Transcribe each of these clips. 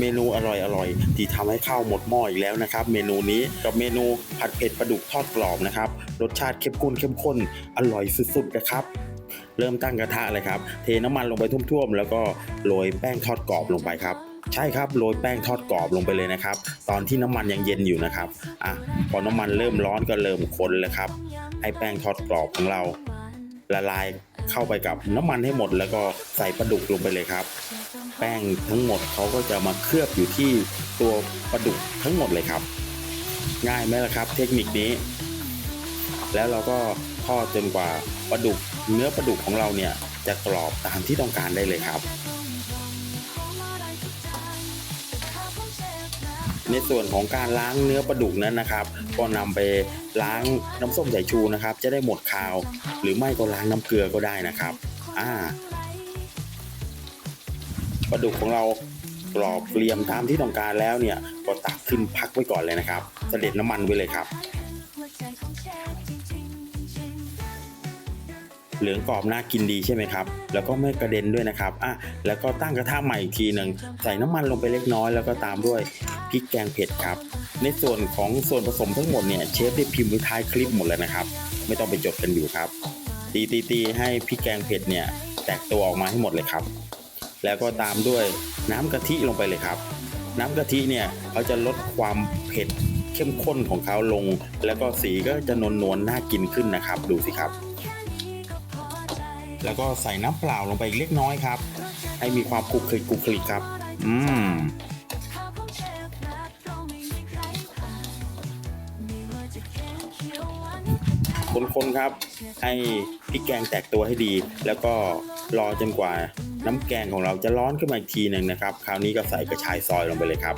เมนูอร่อยๆที่ทำให้ข้าวหมดหม้ออีกแล้วนะครับ เมนูนี้กับเมนูผัดเผ็ดปลาดุกทอดกรอบนะครับรสชาติเข้มข้นเข้มข้นอร่อยสุดๆนะครับเริ่มตั้งกระทะเลยครับ เทน้ำมันลงไปท่วมๆ แล้วก็โรยแป้งทอดกรอบลงไปครับ ใช่ครับโรยแป้งทอดกรอบลงไปเลยนะครับ ตอนที่น้ำมันยังเย็นอยู่นะครับอะพอน้ำมันเริ่มร้อนก็เริ่มคนเลยครับ ให้แป้งทอดกรอบของเรา ละลายเข้าไปกับน้ำมันให้หมด แล้วก็ใส่ปลาดุกลงไปเลยครับ แป้งทั้งหมดเขาก็จะมาเคลือบอยู่ที่ตัวปลาดุกทั้งหมดเลยครับ ง่ายไหมล่ะครับ เทคนิคนี้ แล้วเราก็ทอดจนกว่าปลาดุกเนื้อปลาดุกของเราเนี่ยจะกรอบตามที่ต้องการได้เลยครับ ในส่วนของการล้างเนื้อปลาดุกนั้นนะครับ ก็นำไปล้างน้ำส้มสายชูนะครับ จะได้หมดคาว หรือไม่ก็ล้างน้ำเกลือก็ได้นะครับ อ่า ปลาดุกของเรากรอบเรียมตามที่ต้องการแล้วเนี่ยก็ตักขึ้นพักไว้ก่อนเลยนะครับ เสด็จน้ำมันไว้เลยครับ เหลืองกรอบน่ากินดีใช่ไหมครับ แล้วก็ไม่กระเด็นด้วยนะครับอะแล้วก็ตั้งกระทะใหม่อีกทีหนึ่งใส่น้ำมันลงไปเล็กน้อยแล้วก็ตามด้วยพริกแกงเผ็ดครับ ในส่วนของส่วนผสมทั้งหมดเนี่ยเชฟได้พิมพ์ไว้ท้ายคลิปหมดแล้วนะครับ ไม่ต้องไปจดกันอยู่ครับตีตีตีให้พริกแกงเผ็ดเนี่ยแตกตัวออกมาให้หมดเลยครับ แล้วก็ตามด้วยน้ำกะทิลงไปเลยครับ น้ำกะทิเนี่ยเขาจะลดความเผ็ดเข้มข้นของเขาลง แล้วก็สีก็จะนวลนวลๆน่ากินขึ้นนะครับ ดูสิครับ แล้วก็ใส่น้ำเปล่าลงไปอีกเล็กน้อยครับ ให้มีความคลุกคลิกคลุกคลิกครับ อืม คนๆครับ ให้พริกแกงแตกตัวให้ดี แล้วก็รอจนกว่าน้ำแกงของเราจะร้อนขึ้นมาอีกทีหนึ่งนะครับ คราวนี้ก็ใส่กระชายซอยลงไปเลยครับ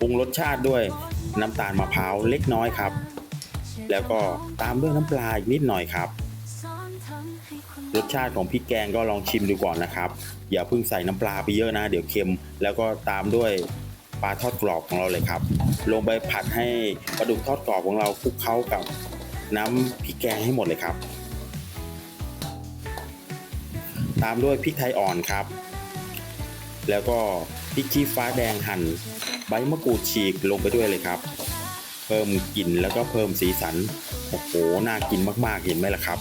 ปรุงรสชาติด้วยน้ำตาลมะพร้าวเล็กน้อยครับ แล้วก็ตามด้วยน้ำปลาอีกนิดหน่อยครับ รสชาติของพริกแกงก็ลองชิมดูก่อนนะครับ อย่าเพิ่งใส่น้ำปลาไปเยอะนะ เดี๋ยวเค็ม แล้วก็ตามด้วย ปลาทอดกรอบของเราเลยครับ ลงไปผัดให้ปลาดุกทอดกรอบของเราคลุกเคล้ากับน้ำพริกแกงให้หมดเลยครับ ตามด้วยพริกไทยอ่อนครับ แล้วก็พริกชี้ฟ้าแดงหั่น ใบมะกรูดฉีกลงไปด้วยเลยครับ เพิ่มกลิ่นแล้วก็เพิ่มสีสัน โอ้โห น่ากินมากๆ เห็นไหมล่ะครับ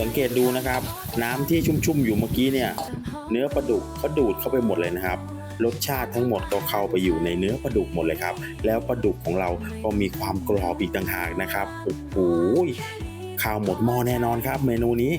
สังเกตดูนะครับ น้ำที่ชุ่มๆอยู่เมื่อกี้เนี่ย เนื้อปลาดุกเขาดูดเข้าไปหมดเลยนะครับ รสชาติทั้งหมดก็เข้าไปอยู่ในเนื้อปลาดุกหมดเลยครับ แล้วปลาดุกของเราก็มีความกรอบอีกต่างหากนะครับโอ้โหข้าวหมดหม้อแน่นอนครับ เมนูนี้